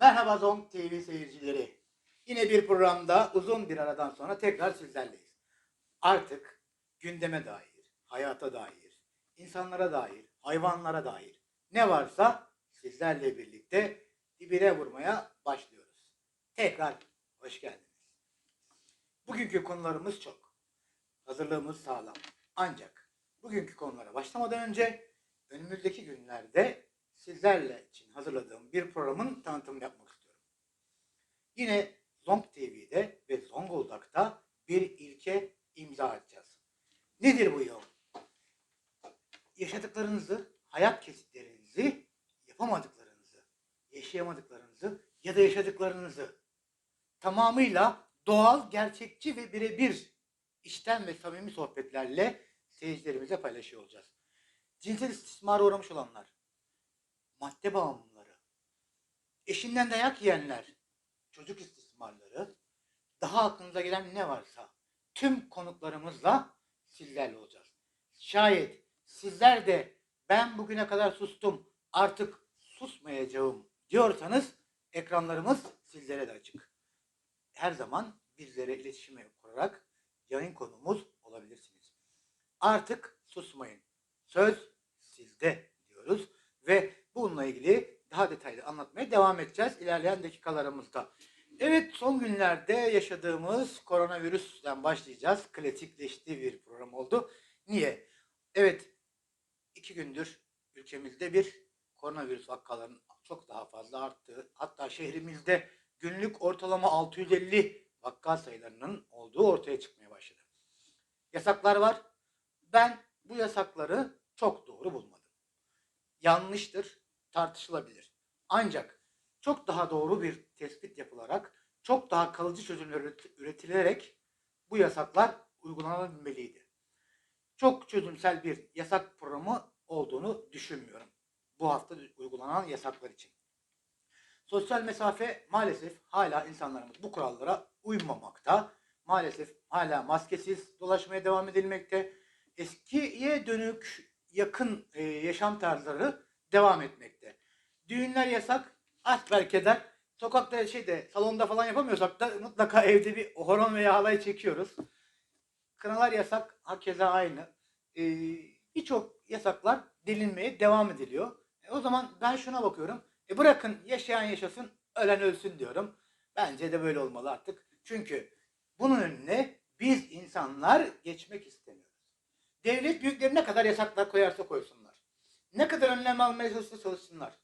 Merhaba Zong TV seyircileri. Yine bir programda uzun bir aradan sonra tekrar sizlerleyiz. Artık gündeme dair, hayata dair, insanlara dair, hayvanlara dair ne varsa sizlerle birlikte dibine vurmaya başlıyoruz. Tekrar hoş geldiniz. Bugünkü konularımız çok. Hazırlığımız sağlam. Ancak bugünkü konulara başlamadan önce önümüzdeki günlerde sizlerle için hazırladığım bir programın tanıtımını yapmak istiyorum. Yine Zong TV'de ve Zonguldak'ta bir ilke imza atacağız. Nedir bu yol? Yaşadıklarınızı, hayat kesitlerinizi, yapamadıklarınızı, yaşayamadıklarınızı ya da yaşadıklarınızı tamamıyla doğal, gerçekçi ve birebir içten ve samimi sohbetlerle seyircilerimize paylaşıyor olacağız. Cinsel istismara uğramış olanlar, madde bağımlıları, eşinden dayak yiyenler, çocuk istismarları, daha aklınıza gelen ne varsa tüm konuklarımızla sizlerle olacağız. Şayet sizler de ben bugüne kadar sustum artık susmayacağım diyorsanız ekranlarımız sizlere de açık. Her zaman bizlere iletişime kurarak yayın konumuz olabilirsiniz. Artık susmayın. Söz sizde diyoruz ve bununla ilgili daha detaylı anlatmaya devam edeceğiz ilerleyen dakikalarımızda. Evet son günlerde yaşadığımız koronavirüsten başlayacağız. Klasikleştiği bir program oldu. Niye? Evet iki gündür ülkemizde bir koronavirüs vakalarının çok daha fazla arttığı hatta şehrimizde günlük ortalama 650 vaka sayılarının olduğu ortaya çıkmaya başladı. Yasaklar var. Ben bu yasakları çok doğru bulmadım. Yanlıştır, tartışılabilir. Ancak çok daha doğru bir tespit yapılarak, çok daha kalıcı çözümler üret- üretilerek bu yasaklar uygulanabilmeliydi. Çok çözümsel bir yasak programı olduğunu düşünmüyorum. Bu hafta uygulanan yasaklar için. Sosyal mesafe maalesef hala insanlarımız bu kurallara uymamakta. Maalesef hala maskesiz dolaşmaya devam edilmekte. Eskiye dönük yakın yaşam tarzları devam etmekte. Düğünler yasak, asbelkeder. Sokakta şeyde salonda falan yapamıyorsak da mutlaka evde bir horon veya halay çekiyoruz. Kınalar yasak, hakeza aynı. Ee, Birçok yasaklar delinmeye devam ediliyor. E, o zaman ben şuna bakıyorum. E bırakın yaşayan yaşasın, ölen ölsün diyorum. Bence de böyle olmalı artık. Çünkü bunun önüne biz insanlar geçmek istemiyoruz. Devlet büyükleri ne kadar yasaklar koyarsa koysunlar. Ne kadar önlem almaya çalışırsa çalışsınlar.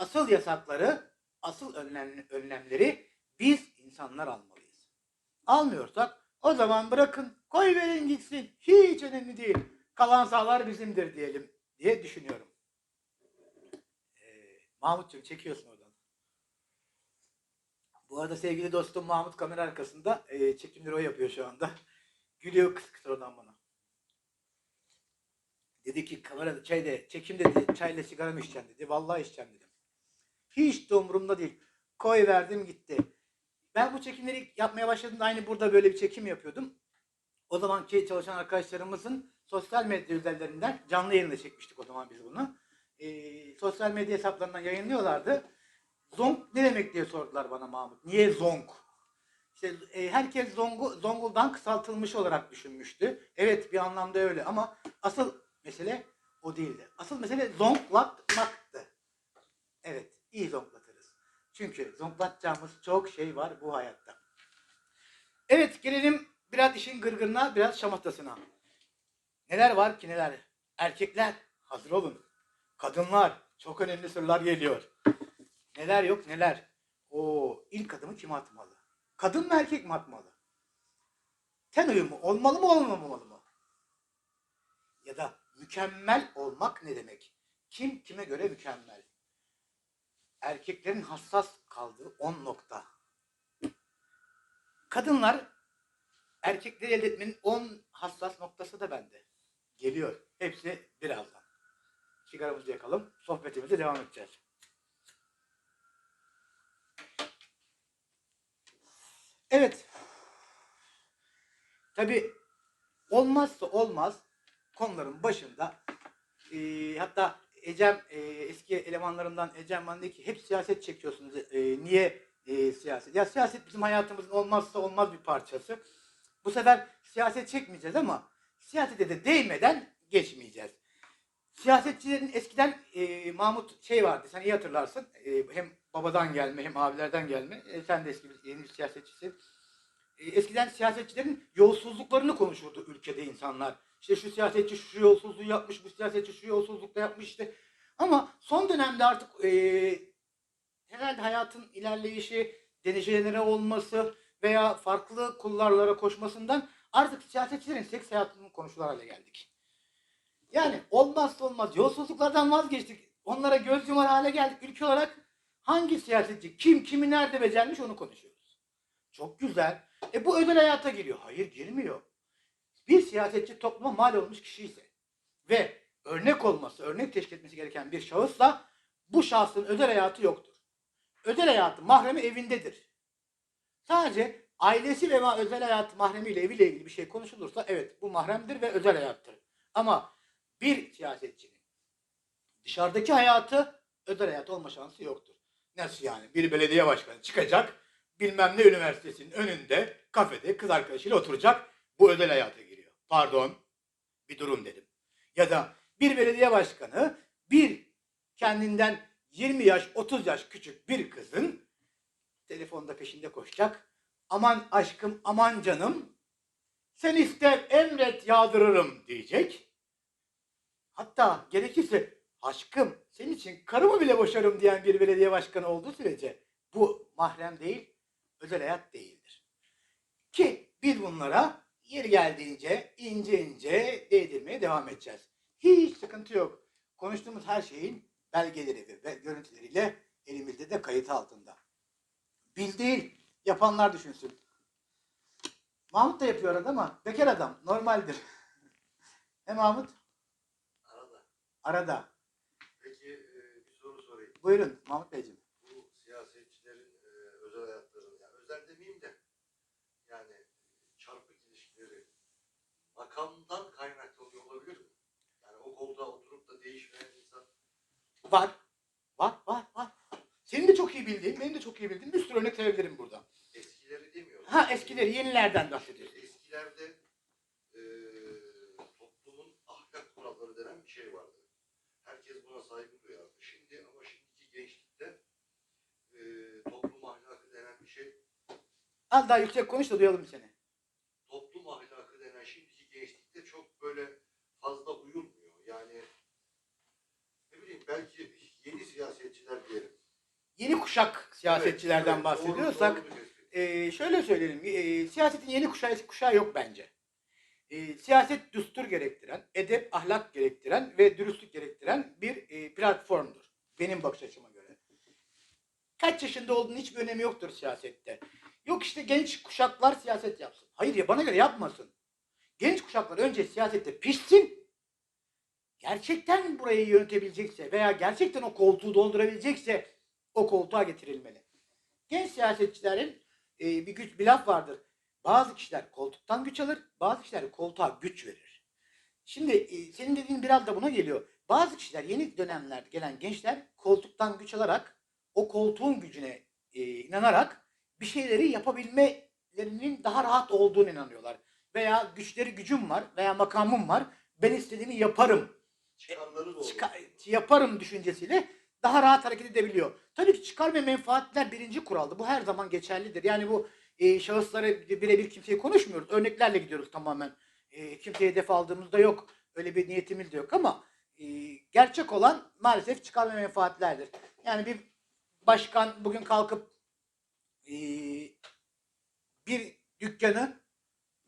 Asıl yasakları, asıl önlem, önlemleri biz insanlar almalıyız. Almıyorsak o zaman bırakın koy verin gitsin. Hiç önemli değil. Kalan sağlar bizimdir diyelim diye düşünüyorum. Ee, Mahmutcuğum çekiyorsun oradan. Bu arada sevgili dostum Mahmut kamera arkasında e, çekimleri o yapıyor şu anda. Gülüyor kıs kıs oradan bana. Dedi ki kamerada çayda çekim dedi çayla sigara mı içeceksin dedi. Vallahi içeceğim dedim. Hiç de umurumda değil. Koy verdim gitti. Ben bu çekimleri yapmaya başladığımda aynı burada böyle bir çekim yapıyordum. O zamanki çalışan arkadaşlarımızın sosyal medya üzerinden canlı yayında çekmiştik o zaman biz bunu. Ee, sosyal medya hesaplarından yayınlıyorlardı. Zonk ne demek diye sordular bana Mahmut. Niye zonk? İşte e, herkes zongu, zonguldan kısaltılmış olarak düşünmüştü. Evet bir anlamda öyle ama asıl mesele o değildi. Asıl mesele zonklatmaktı. Evet iyi zonklatırız. Çünkü zonklatacağımız çok şey var bu hayatta. Evet gelelim biraz işin gırgırına biraz şamatasına. Neler var ki neler? Erkekler hazır olun. Kadınlar çok önemli sırlar geliyor. Neler yok neler. O ilk adımı kim atmalı? Kadın mı erkek mi atmalı? Ten uyumu olmalı mı olmamalı mı? Ya da mükemmel olmak ne demek? Kim kime göre mükemmel? Erkeklerin hassas kaldığı 10 nokta. Kadınlar erkekleri elde etmenin 10 hassas noktası da bende. Geliyor. Hepsi birazdan. Sigaramızı yakalım. Sohbetimize devam edeceğiz. Evet. Tabi olmazsa olmaz konuların başında e, hatta Ecem e, eski elemanlarından Ecem bana dedi ki hep siyaset çekiyorsunuz. E, niye e, siyaset? Ya siyaset bizim hayatımızın olmazsa olmaz bir parçası. Bu sefer siyaset çekmeyeceğiz ama siyasete de değmeden geçmeyeceğiz. Siyasetçilerin eskiden e, Mahmut şey vardı sen iyi hatırlarsın. E, hem babadan gelme hem abilerden gelme. E, sen de eski bir, yeni bir siyasetçisin. E, eskiden siyasetçilerin yolsuzluklarını konuşurdu ülkede insanlar. İşte şu siyasetçi şu yolsuzluğu yapmış, bu siyasetçi şu yolsuzluk da yapmış işte. Ama son dönemde artık e, herhalde hayatın ilerleyişi, denecelere olması veya farklı kullarlara koşmasından artık siyasetçilerin seks hayatını konuşulur hale geldik. Yani olmazsa olmaz yolsuzluklardan vazgeçtik. Onlara göz yumar hale geldik. Ülke olarak hangi siyasetçi kim kimi nerede becermiş onu konuşuyoruz. Çok güzel. E bu özel hayata giriyor. Hayır girmiyor. Bir siyasetçi topluma mal olmuş kişi ise ve örnek olması, örnek teşkil etmesi gereken bir şahısla bu şahsın özel hayatı yoktur. Özel hayatı mahremi evindedir. Sadece ailesi veya özel hayatı mahremiyle eviyle ilgili bir şey konuşulursa evet bu mahremdir ve özel hayattır. Ama bir siyasetçinin dışarıdaki hayatı özel hayat olma şansı yoktur. Nasıl yani? Bir belediye başkanı çıkacak bilmem ne üniversitesinin önünde kafede kız arkadaşıyla oturacak bu özel hayata. Pardon bir durum dedim. Ya da bir belediye başkanı bir kendinden 20 yaş 30 yaş küçük bir kızın telefonda peşinde koşacak. Aman aşkım aman canım sen ister emret yağdırırım diyecek. Hatta gerekirse aşkım senin için karımı bile boşarım diyen bir belediye başkanı olduğu sürece bu mahrem değil, özel hayat değildir. Ki biz bunlara yeri geldiğince ince ince değdirmeye devam edeceğiz. Hiç sıkıntı yok. Konuştuğumuz her şeyin belgeleri ve görüntüleriyle elimizde de kayıt altında. Değil, yapanlar düşünsün. Mahmut da yapıyor arada ama bekar adam, normaldir. He Mahmut? Arada. Arada. Peki e, bir soru sorayım. Buyurun Mahmut Beyciğim. Bu siyasetçilerin e, özel hayatlarını, yani özel demeyeyim de yani makamdan kaynaklı oluyor olabilir mi? Yani o koltuğa oturup da değişmeyen insan Var. Var, var, var. Senin de çok iyi bildiğin, benim de çok iyi bildiğim bir sürü örnek verebilirim burada. eskileri demiyorum. Ha eskileri, yenilerden bahsediyoruz. Eskilerde e, toplumun ahlak kuralları denen bir şey vardı. Herkes buna saygı duyardı. Şimdi ama şimdiki gençlikte e, toplum ahlakı denen bir şey Az daha yüksek konuş da duyalım seni. toplum ahlakı denen şimdiki gençlikte çok böyle fazla uyulmuyor. Yani ne bileyim belki yeni siyasetçiler diyelim. Yeni kuşak siyasetçilerden Evet, bahsediyorsak, doğru- doğru e, şöyle söyleyelim, e, siyasetin yeni kuşağı, kuşağı yok bence. E, siyaset düstur gerektiren, edep, ahlak gerektiren ve dürüstlük gerektiren bir e, platformdur. Benim bakış açıma göre. Kaç yaşında olduğunun hiçbir önemi yoktur siyasette. Yok işte genç kuşaklar siyaset yapsın. Hayır ya bana göre yapmasın. Genç kuşaklar önce siyasette pişsin. Gerçekten burayı yönetebilecekse veya gerçekten o koltuğu doldurabilecekse o koltuğa getirilmeli. Genç siyasetçilerin e, bir güç bir laf vardır. Bazı kişiler koltuktan güç alır, bazı kişiler koltuğa güç verir. Şimdi e, senin dediğin biraz da buna geliyor. Bazı kişiler yeni dönemlerde gelen gençler koltuktan güç alarak o koltuğun gücüne e, inanarak bir şeyleri yapabilmelerinin daha rahat olduğunu inanıyorlar. Veya güçleri gücüm var veya makamım var. Ben istediğimi yaparım Çıkarları oluyor. çıkar, yaparım düşüncesiyle daha rahat hareket edebiliyor. Tabii ki çıkar ve menfaatler birinci kuraldı. Bu her zaman geçerlidir. Yani bu e, şahısları birebir kimseyi konuşmuyoruz. Örneklerle gidiyoruz tamamen. E, kimseye hedef aldığımızda yok. Öyle bir niyetimiz de yok ama e, gerçek olan maalesef çıkar ve menfaatlerdir. Yani bir başkan bugün kalkıp e, bir dükkanı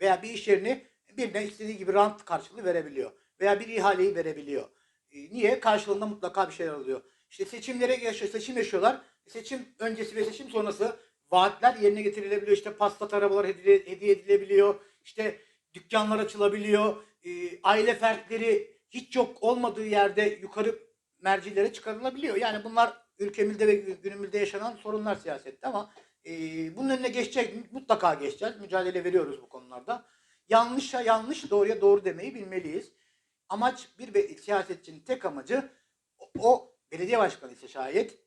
veya bir iş yerini birine istediği gibi rant karşılığı verebiliyor. Veya bir ihaleyi verebiliyor. E, niye? Karşılığında mutlaka bir şeyler alıyor. İşte seçimlere yaşıyor, seçim yaşıyorlar. Seçim öncesi ve seçim sonrası vaatler yerine getirilebiliyor. İşte pastat arabalar hediye, hediye edilebiliyor. İşte dükkanlar açılabiliyor. E, aile fertleri hiç yok olmadığı yerde yukarı mercilere çıkarılabiliyor. Yani bunlar ülkemizde ve günümüzde yaşanan sorunlar siyasette ama e, bunun önüne geçecek mutlaka geçeceğiz. Mücadele veriyoruz bu konularda. Yanlışa yanlış, doğruya doğru demeyi bilmeliyiz. Amaç bir siyasetçinin tek amacı o- o belediye başkanı ise şayet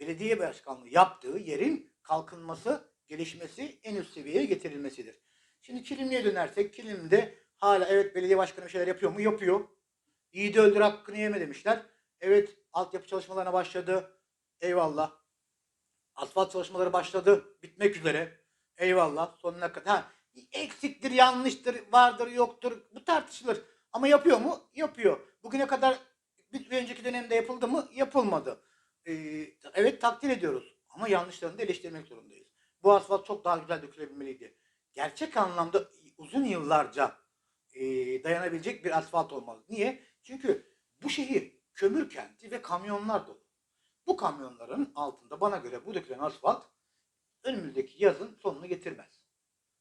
belediye başkanlığı yaptığı yerin kalkınması, gelişmesi, en üst seviyeye getirilmesidir. Şimdi Kilimli'ye dönersek Kilim'de hala evet belediye başkanı bir şeyler yapıyor mu? Yapıyor. Yiğidi öldür hakkını yeme demişler. Evet altyapı çalışmalarına başladı. Eyvallah. Asfalt çalışmaları başladı. Bitmek üzere. Eyvallah. Sonuna kadar. Ha, eksiktir, yanlıştır, vardır, yoktur. Bu tartışılır. Ama yapıyor mu? Yapıyor. Bugüne kadar bir önceki dönemde yapıldı mı? Yapılmadı. Ee, evet takdir ediyoruz. Ama yanlışlarını da eleştirmek zorundayız. Bu asfalt çok daha güzel dökülebilmeliydi. Gerçek anlamda uzun yıllarca e, dayanabilecek bir asfalt olmalı. Niye? Çünkü bu şehir kömür kenti ve kamyonlar dolu. Bu kamyonların altında bana göre bu dökülen asfalt önümüzdeki yazın sonunu getirmez.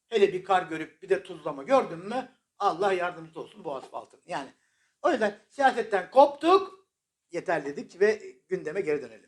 Hele bir kar görüp bir de tuzlama gördün mü Allah yardımcısı olsun bu asfaltın. Yani o yüzden siyasetten koptuk yeter dedik ve gündeme geri dönelim.